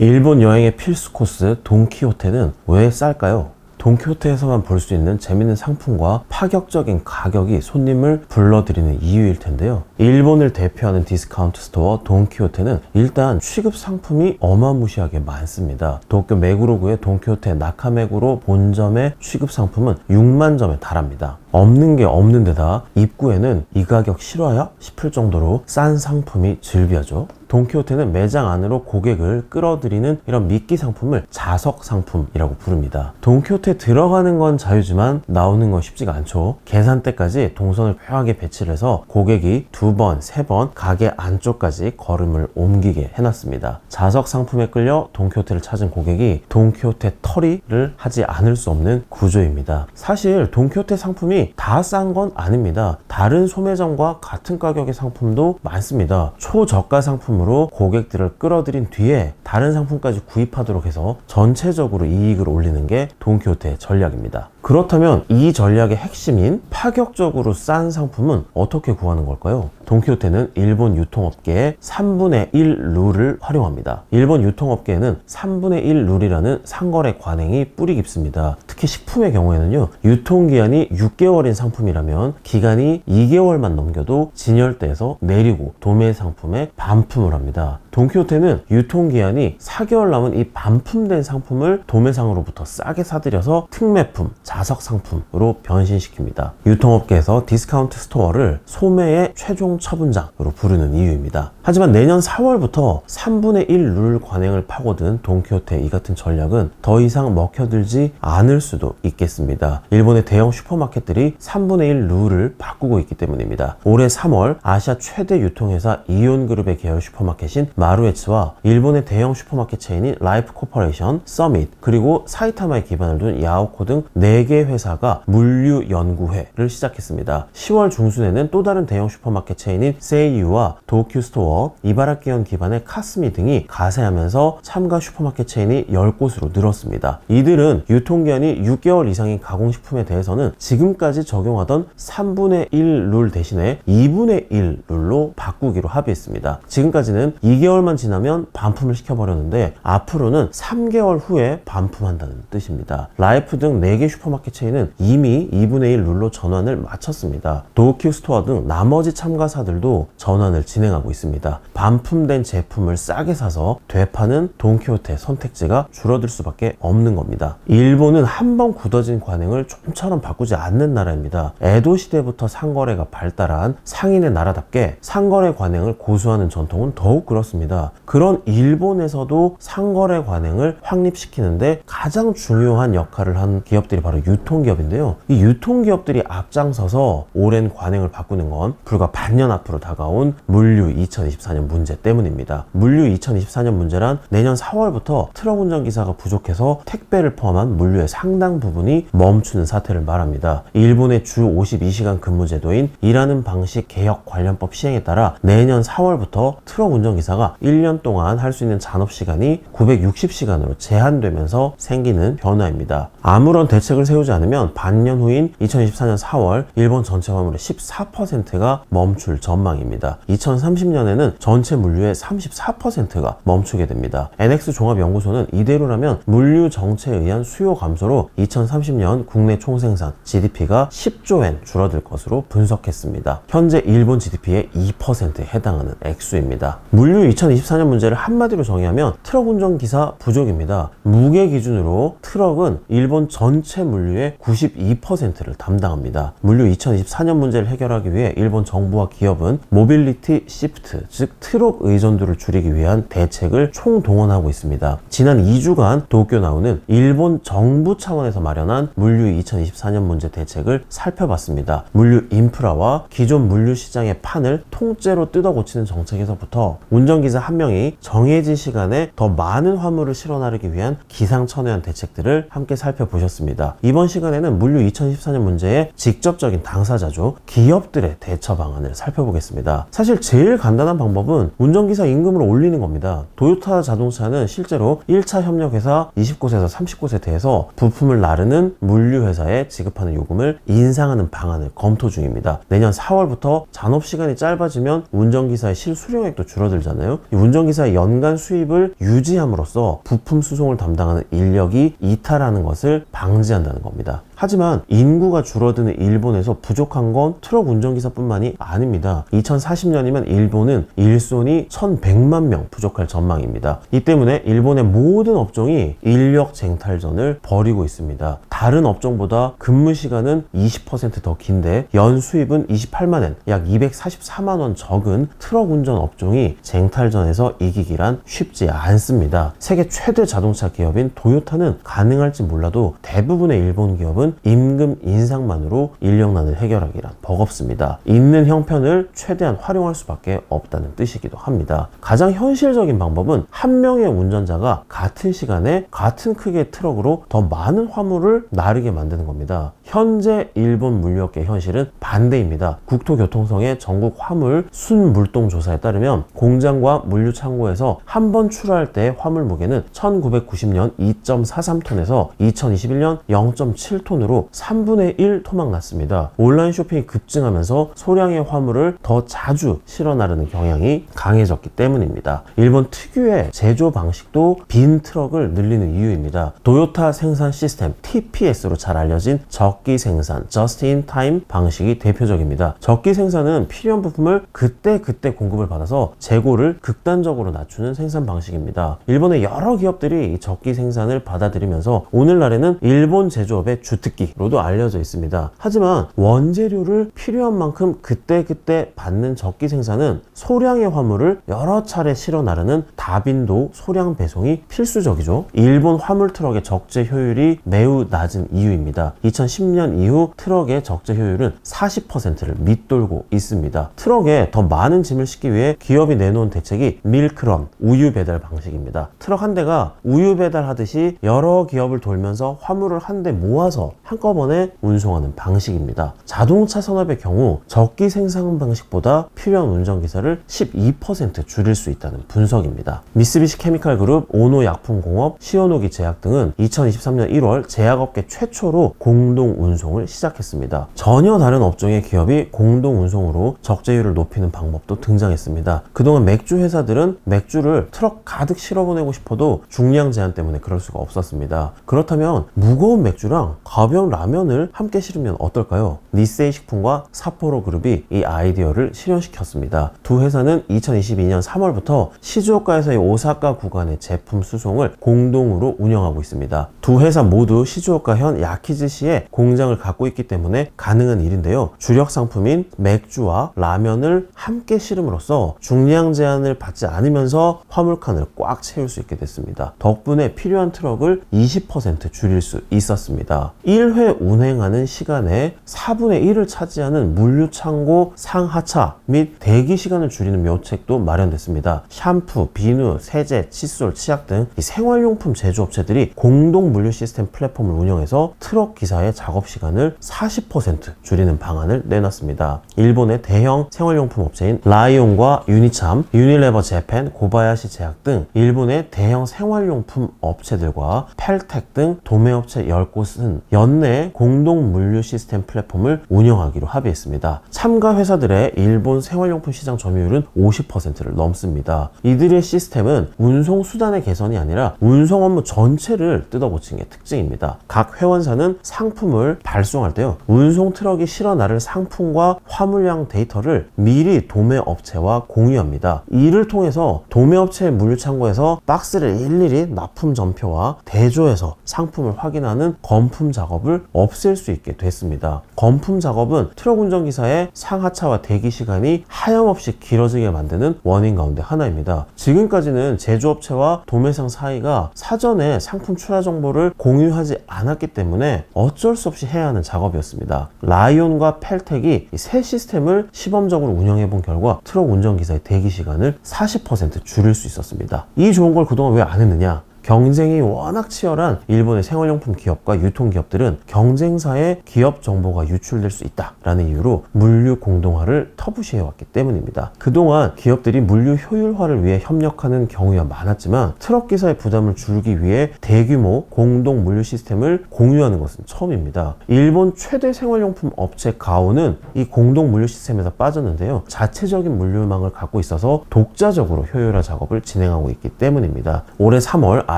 일본 여행의 필수 코스 돈키호테는 왜 쌀까요? 돈키호테에서만 볼 수 있는 재밌는 상품과 파격적인 가격이 손님을 불러들이는 이유일 텐데요. 일본을 대표하는 디스카운트 스토어 돈키호테는 일단 취급 상품이 어마무시하게 많습니다. 도쿄 메구로구의 돈키호테 나카메구로 본점의 취급 상품은 6만 점에 달합니다. 없는 게 없는 데다 입구에는 이 가격 실화야? 싶을 정도로 싼 상품이 즐비하죠. 돈키호테는 매장 안으로 고객을 끌어들이는 이런 미끼 상품을 자석 상품이라고 부릅니다. 돈키호테 들어가는 건 자유지만 나오는 건 쉽지가 않죠. 계산대까지 동선을 묘하게 배치를 해서 고객이 두 번, 세 번 가게 안쪽까지 걸음을 옮기게 해놨습니다. 자석 상품에 끌려 돈키호테를 찾은 고객이 돈키호테 털이를 하지 않을 수 없는 구조입니다. 사실 돈키호테 상품이 다 싼 건 아닙니다. 다른 소매점과 같은 가격의 상품도 많습니다. 초저가 상품으로 고객들을 끌어들인 뒤에 다른 상품까지 구입하도록 해서 전체적으로 이익을 올리는 게 돈키호테의 전략입니다. 그렇다면 이 전략의 핵심인 파격적으로 싼 상품은 어떻게 구하는 걸까요? 돈키호테는 일본 유통업계의 3분의 1 룰을 활용합니다. 일본 유통업계에는 3분의 1 룰이라는 상거래 관행이 뿌리 깊습니다. 특히 식품의 경우에는요, 유통기한이 6개월인 상품이라면 기간이 2개월만 넘겨도 진열대에서 내리고 도매 상품에 반품을 합니다. 돈키호테는 유통기한이 4개월 남은 이 반품된 상품을 도매상으로부터 싸게 사들여서 특매품, 자석 상품으로 변신시킵니다. 유통업계에서 디스카운트 스토어를 소매의 최종 처분장으로 부르는 이유입니다. 하지만 내년 4월부터 3분의 1 룰 관행을 파고든 돈키호테 이 같은 전략은 더 이상 먹혀들지 않을 수도 있겠습니다. 일본의 대형 슈퍼마켓들이 3분의 1 룰을 바꾸고 있기 때문입니다. 올해 3월 아시아 최대 유통회사 이온그룹의 계열 슈퍼마켓인 마 루에츠와 일본의 대형 슈퍼마켓 체인인 라이프 코퍼레이션, 서밋, 그리고 사이타마에 기반을 둔 야오코 등 4개 회사가 물류연구회를 시작했습니다. 10월 중순에는 또 다른 대형 슈퍼마켓 체인인 세이유와 도쿄 스토어, 이바라키현 기반의 카스미 등이 가세하면서 참가 슈퍼마켓 체인이 10곳으로 늘었습니다. 이들은 유통기한이 6개월 이상인 가공식품에 대해서는 지금까지 적용하던 3분의 1 룰 대신에 2분의 1 룰로 바꾸기로 합의했습니다. 지금까지는 2개월 만 지나면 반품을 시켜버렸는데 앞으로는 3개월 후에 반품한다는 뜻입니다. 라이프 등 4개 슈퍼마켓 체인은 이미 2분의 1 룰로 전환을 마쳤습니다. 도쿄 스토어 등 나머지 참가사들도 전환을 진행하고 있습니다. 반품된 제품을 싸게 사서 되파는 돈키호테 선택지가 줄어들 수밖에 없는 겁니다. 일본은 한 번 굳어진 관행을 좀처럼 바꾸지 않는 나라입니다. 에도 시대부터 상거래가 발달한 상인의 나라답게 상거래 관행을 고수하는 전통은 더욱 그렇습니다. 그런 일본에서도 상거래 관행을 확립시키는데 가장 중요한 역할을 한 기업들이 바로 유통기업인데요. 이 유통기업들이 앞장서서 오랜 관행을 바꾸는 건 불과 반년 앞으로 다가온 물류 2024년 문제 때문입니다. 물류 2024년 문제란 내년 4월부터 트럭 운전기사가 부족해서 택배를 포함한 물류의 상당 부분이 멈추는 사태를 말합니다. 일본의 주 52시간 근무 제도인 일하는 방식 개혁 관련법 시행에 따라 내년 4월부터 트럭 운전기사가 1년 동안 할 수 있는 잔업 시간이 960시간으로 제한되면서 생기는 변화입니다. 아무런 대책을 세우지 않으면 반년 후인 2024년 4월 일본 전체 화물의 14%가 멈출 전망입니다. 2030년에는 전체 물류의 34%가 멈추게 됩니다. NX 종합연구소는 이대로라면 물류 정체에 의한 수요 감소로 2030년 국내 총생산 GDP가 10조엔 줄어들 것으로 분석했습니다. 현재 일본 GDP의 2%에 해당하는 액수입니다. 물류 2024년 문제를 한마디로 정의하면 트럭 운전 기사 부족입니다. 무게 기준으로 트럭은 일본 전체 물류의 92%를 담당합니다. 물류 2024년 문제를 해결하기 위해 일본 정부와 기업은 모빌리티 시프트, 즉 트럭 의존도를 줄이기 위한 대책을 총동원하고 있습니다. 지난 2주간 도쿄 나오는 일본 정부 차원에서 마련한 물류 2024년 문제 대책을 살펴봤습니다. 물류 인프라와 기존 물류 시장의 판을 통째로 뜯어 고치는 정책에서부터 운전기사 운전 기사 한 명이 정해진 시간에 더 많은 화물을 실어 나르기 위한 기상천외한 대책들을 함께 살펴보셨습니다. 이번 시간에는 물류 2014년 문제의 직접적인 당사자죠. 기업들의 대처 방안을 살펴보겠습니다. 사실 제일 간단한 방법은 운전기사 임금을 올리는 겁니다. 도요타 자동차는 실제로 1차 협력회사 20곳에서 30곳에 대해서 부품을 나르는 물류회사에 지급하는 요금을 인상하는 방안을 검토 중입니다. 내년 4월부터 잔업 시간이 짧아지면 운전기사의 실수령액도 줄어들잖아요. 이 운전기사의 연간 수입을 유지함으로써 부품 수송을 담당하는 인력이 이탈하는 것을 방지한다는 겁니다. 하지만 인구가 줄어드는 일본에서 부족한 건 트럭 운전기사뿐만이 아닙니다. 2040년이면 일본은 일손이 1100만 명 부족할 전망입니다. 이 때문에 일본의 모든 업종이 인력 쟁탈전을 벌이고 있습니다. 다른 업종보다 근무 시간은 20%더 긴데 연 수입은 28만 엔, 약 244만 원 적은 트럭 운전 업종이 쟁탈전에서 이기기란 쉽지 않습니다. 세계 최대 자동차 기업인 도요타는 가능할지 몰라도 대부분의 일본 기업은 임금 인상만으로 인력난을 해결하기란 버겁습니다. 있는 형편을 최대한 활용할 수밖에 없다는 뜻이기도 합니다. 가장 현실적인 방법은 한 명의 운전자가 같은 시간에 같은 크기의 트럭으로 더 많은 화물을 나르게 만드는 겁니다. 현재 일본 물류업계 현실은 반대입니다. 국토교통성의 전국 화물 순물동 조사에 따르면 공장과 물류 창고에서 한 번 출하할 때 화물 무게는 1990년 2.43톤에서 2021년 0.7톤 으로 3분의 1 토막 났습니다. 온라인 쇼핑이 급증하면서 소량의 화물을 더 자주 실어 나르는 경향이 강해졌기 때문입니다. 일본 특유의 제조 방식도 빈 트럭을 늘리는 이유입니다. 도요타 생산 시스템 TPS로 잘 알려진 적기 생산 in Time 방식이 대표적입니다. 적기 생산은 필요한 부품을 그때 그때 공급을 받아서 재고를 극단적으로 낮추는 생산 방식입니다. 일본의 여러 기업들이 이 적기 생산을 받아들이면서 오늘날에는 일본 제조업의 주특 기로도 알려져 있습니다. 하지만 원재료를 필요한 만큼 그때 그때 받는 적기 생산은 소량의 화물을 여러 차례 실어 나르는 다빈도 소량 배송이 필수적이죠. 일본 화물 트럭의 적재 효율이 매우 낮은 이유입니다. 2010년 이후 트럭의 적재 효율은 40%를 밑돌고 있습니다. 트럭에 더 많은 짐을 싣기 위해 기업이 내놓은 대책이 밀크런 우유 배달 방식입니다. 트럭 한 대가 우유 배달하듯이 여러 기업을 돌면서 화물을 한 대 모아서 한꺼번에 운송하는 방식입니다. 자동차 산업의 경우 적기 생산 방식보다 필요한 운전기사를 12% 줄일 수 있다는 분석입니다. 미쓰비시 케미칼 그룹, 오노 약품공업, 시오노기 제약 등은 2023년 1월 제약업계 최초로 공동 운송을 시작했습니다. 전혀 다른 업종의 기업이 공동 운송으로 적재율을 높이는 방법도 등장했습니다. 그동안 맥주 회사들은 맥주를 트럭 가득 실어 보내고 싶어도 중량 제한 때문에 그럴 수가 없었습니다. 그렇다면 무거운 맥주랑 가벼운 라면을 함께 실으면 어떨까요? 니세이 식품과 사포로 그룹이 이 아이디어를 실현시켰습니다. 두 회사는 2022년 3월부터 시즈오카에서의 오사카 구간의 제품 수송을 공동으로 운영하고 있습니다. 두 회사 모두 시즈오카 현 야키즈시에 공장을 갖고 있기 때문에 가능한 일인데요. 주력 상품인 맥주와 라면을 함께 실음으로써 중량 제한을 받지 않으면서 화물칸을 꽉 채울 수 있게 됐습니다. 덕분에 필요한 트럭을 20% 줄일 수 있었습니다. 1회 운행하는 시간에 4분의 1을 차지하는 물류창고 상하차 및 대기 시간을 줄이는 묘책도 마련됐습니다. 샴푸, 비누, 세제, 칫솔, 치약 등이 생활용품 제조업체들이 공동 물류 시스템 플랫폼을 운영해서 트럭 기사의 작업 시간을 40% 줄이는 방안을 내놨습니다. 일본의 대형 생활용품 업체인 라이온과 유니참, 유니레버 재팬, 고바야시 제약 등 일본의 대형 생활용품 업체들과 펠텍 등 도매업체 10곳은 연내 공동 물류 시스템 플랫폼을 운영하기로 합의했습니다. 참가 회사들의 일본 생활용품 시장 점유율은 50%를 넘습니다. 이들의 시스템은 운송 수단의 개선이 아니라 운송 업무 전체를 뜯어고친 게 특징입니다. 각 회원사는 상품을 발송할 때요. 운송 트럭이 실어 나를 상품과 화물량 데이터를 미리 도매업체와 공유합니다. 이를 통해서 도매업체의 물류창고에서 박스를 일일이 납품 전표와 대조해서 상품을 확인하는 검품 작업 을 없앨 수 있게 됐습니다. 검품 작업은 트럭 운전기사의 상하차와 대기 시간이 하염없이 길어지게 만드는 원인 가운데 하나입니다. 지금까지는 제조업체와 도매상 사이가 사전에 상품 출하 정보를 공유하지 않았기 때문에 어쩔 수 없이 해야 하는 작업이었습니다. 라이온과 펠텍이 새 시스템을 시범적으로 운영해 본 결과 트럭 운전기사의 대기 시간을 40% 줄일 수 있었습니다. 이 좋은 걸 그동안 왜 안 했느냐? 경쟁이 워낙 치열한 일본의 생활용품 기업과 유통기업들은 경쟁사의 기업 정보가 유출될 수 있다라는 이유로 물류 공동화를 터부시해 왔기 때문입니다. 그동안 기업들이 물류 효율화를 위해 협력하는 경우가 많았지만 트럭 기사의 부담을 줄이기 위해 대규모 공동 물류 시스템을 공유하는 것은 처음입니다. 일본 최대 생활용품 업체 가오는 이 공동 물류 시스템에서 빠졌는데요. 자체적인 물류망을 갖고 있어서 독자적으로 효율화 작업을 진행하고 있기 때문입니다. 올해 3월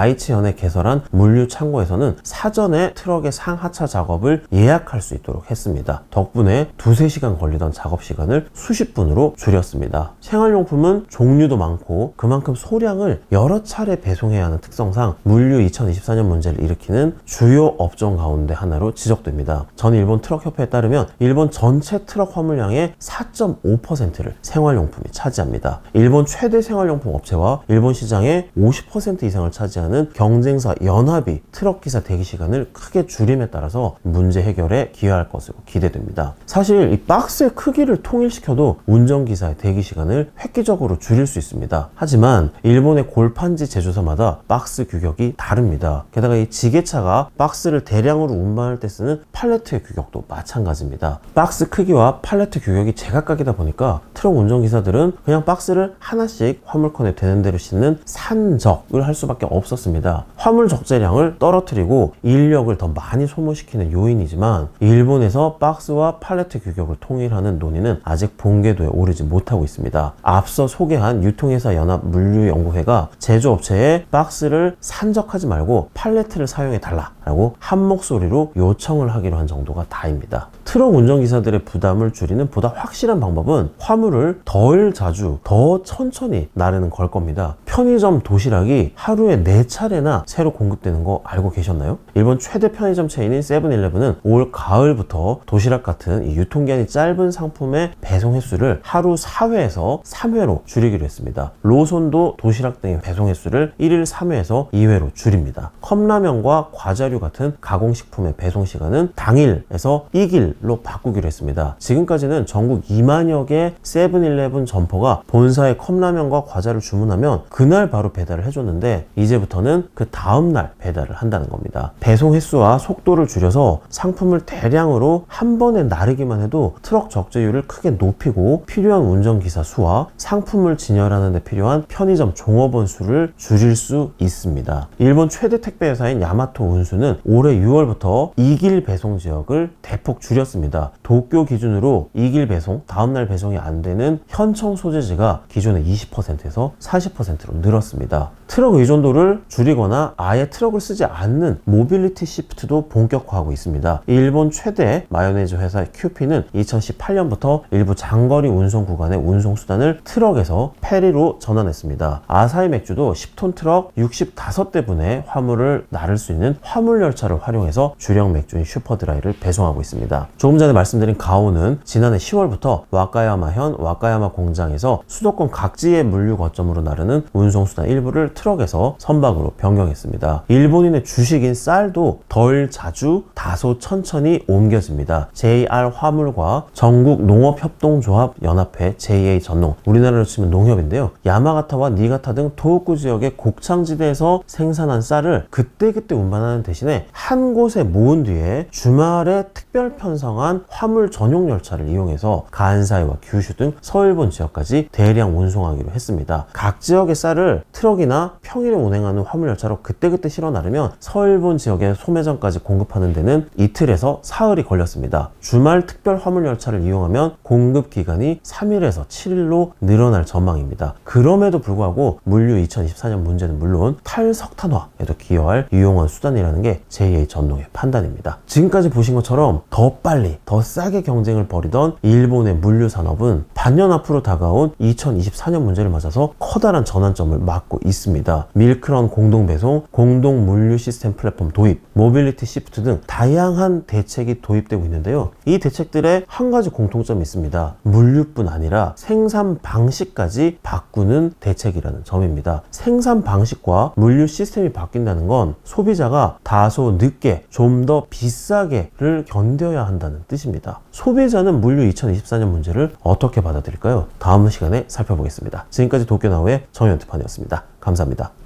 아이치 현에 개설한 물류 창고에서는 사전에 트럭의 상하차 작업을 예약할 수 있도록 했습니다. 덕분에 두세 시간 걸리던 작업 시간을 수십 분으로 줄였습니다. 생활용품은 종류도 많고 그만큼 소량을 여러 차례 배송해야 하는 특성상 물류 2024년 문제를 일으키는 주요 업종 가운데 하나로 지적됩니다. 전 일본 트럭협회에 따르면 일본 전체 트럭 화물량의 4.5%를 생활용품이 차지합니다. 일본 최대 생활용품 업체와 일본 시장의 50% 이상을 차지하는 경쟁사 연합이 트럭 기사 대기 시간을 크게 줄임에 따라서 문제 해결에 기여할 것으로 기대됩니다. 사실 이 박스의 크기를 통일시켜도 운전기사의 대기 시간을 획기적으로 줄일 수 있습니다. 하지만 일본의 골판지 제조사마다 박스 규격이 다릅니다. 게다가 이 지게차가 박스를 대량으로 운반할 때 쓰는 팔레트의 규격도 마찬가지입니다. 박스 크기와 팔레트 규격이 제각각이다 보니까 트럭 운전기사들은 그냥 박스를 하나씩 화물컨에 되는 대로 싣는 산적을 할 수밖에 없었습니다. 화물 적재량을 떨어뜨리고 인력을 더 많이 소모시키는 요인이지만 일본에서 박스와 팔레트 규격을 통일하는 논의는 아직 본궤도에 오르지 못하고 있습니다. 앞서 소개한 유통회사 연합 물류연구회가 제조업체에 박스를 산적하지 말고 팔레트를 사용해 달라라고 한 목소리로 요청을 하기로 한 정도가 다입니다. 트럭 운전기사들의 부담을 줄이는 보다 확실한 방법은 화물을 덜 자주, 더 천천히 나르는 걸 겁니다. 편의점 도시락이 하루에 4차례나 새로 공급되는 거 알고 계셨나요? 일본 최대 편의점 체인인 세븐일레븐은 올 가을부터 도시락 같은 이 유통기한이 짧은 상품의 배송 횟수를 하루 4회에서 3회로 줄이기로 했습니다. 로손도 도시락 등의 배송 횟수를 1일 3회에서 2회로 줄입니다. 컵라면과 과자류 같은 가공식품의 배송 시간은 당일에서 2일 로 바꾸기로 했습니다. 지금까지는 전국 2만여 개 세븐일레븐 점포가 본사의 컵라면과 과자를 주문하면 그날 바로 배달을 해줬는데 이제부터는 그 다음날 배달을 한다는 겁니다. 배송 횟수와 속도를 줄여서 상품을 대량으로 한 번에 나르기만 해도 트럭 적재율을 크게 높이고 필요한 운전기사 수와 상품을 진열하는 데 필요한 편의점 종업원 수를 줄일 수 있습니다. 일본 최대 택배 회사인 야마토 운수는 올해 6월부터 2길 배송 지역을 대폭 줄였습니다. 도쿄 기준으로 2길 배송, 다음날 배송이 안 되는 현청 소재지가 기존의 20%에서 40%로 늘었습니다. 트럭 의존도를 줄이거나 아예 트럭을 쓰지 않는 모빌리티 시프트도 본격화하고 있습니다. 일본 최대 마요네즈 회사 큐피는 2018년부터 일부 장거리 운송 구간의 운송 수단을 트럭에서 페리로 전환했습니다. 아사히 맥주도 10톤 트럭 65대분의 화물을 나를 수 있는 화물 열차를 활용해서 주력 맥주인 슈퍼드라이를 배송하고 있습니다. 조금 전에 말씀드린 가오는 지난해 10월부터 와카야마현 와카야마 공장에서 수도권 각지의 물류 거점으로 나르는 운송 수단 일부를 트럭에서 선박으로 변경했습니다. 일본인의 주식인 쌀도 덜 자주 다소 천천히 옮겨집니다. JR 화물과 전국 농업협동조합 연합회 JA 전농 우리나라로 치면 농협인데요. 야마가타와 니가타 등 도호쿠 지역의 곡창지대에서 생산한 쌀을 그때그때 운반하는 대신에 한 곳에 모은 뒤에 주말에 특별 편성 한 화물 전용 열차를 이용해서 간사이와 규슈 등 서일본 지역까지 대량 운송하기로 했습니다. 각 지역의 쌀을 트럭이나 평일에 운행하는 화물 열차로 그때그때 실어 나르면 서일본 지역의 소매점까지 공급하는 데는 이틀에서 사흘이 걸렸습니다. 주말 특별 화물 열차를 이용하면 공급 기간이 3일에서 7일로 늘어날 전망입니다. 그럼에도 불구하고 물류 2024년 문제는 물론 탈석탄화에도 기여할 유용한 수단이라는 게 JA 전농의 판단입니다. 지금까지 보신 것처럼 더 빨리, 더 싸게 경쟁을 벌이던 일본의 물류 산업은 반년 앞으로 다가온 2024년 문제를 맞아서 커다란 전환점 점을 맡고 있습니다. 밀크런 공동 배송, 공동 물류 시스템 플랫폼 도입, 모빌리티 시프트 등 다양한 대책이 도입되고 있는데요. 이 대책들의 한 가지 공통점이 있습니다. 물류뿐 아니라 생산 방식까지 바꾸는 대책이라는 점입니다. 생산 방식과 물류 시스템이 바뀐다는 건 소비자가 다소 늦게 좀 더 비싸게를 견뎌야 한다 는 뜻입니다. 소비자는 물류 2024년 문제를 어떻게 받아들일까요? 다음 시간에 살펴보겠습니다. 지금까지 도쿄나우의 정현트판이었습니다. 감사합니다.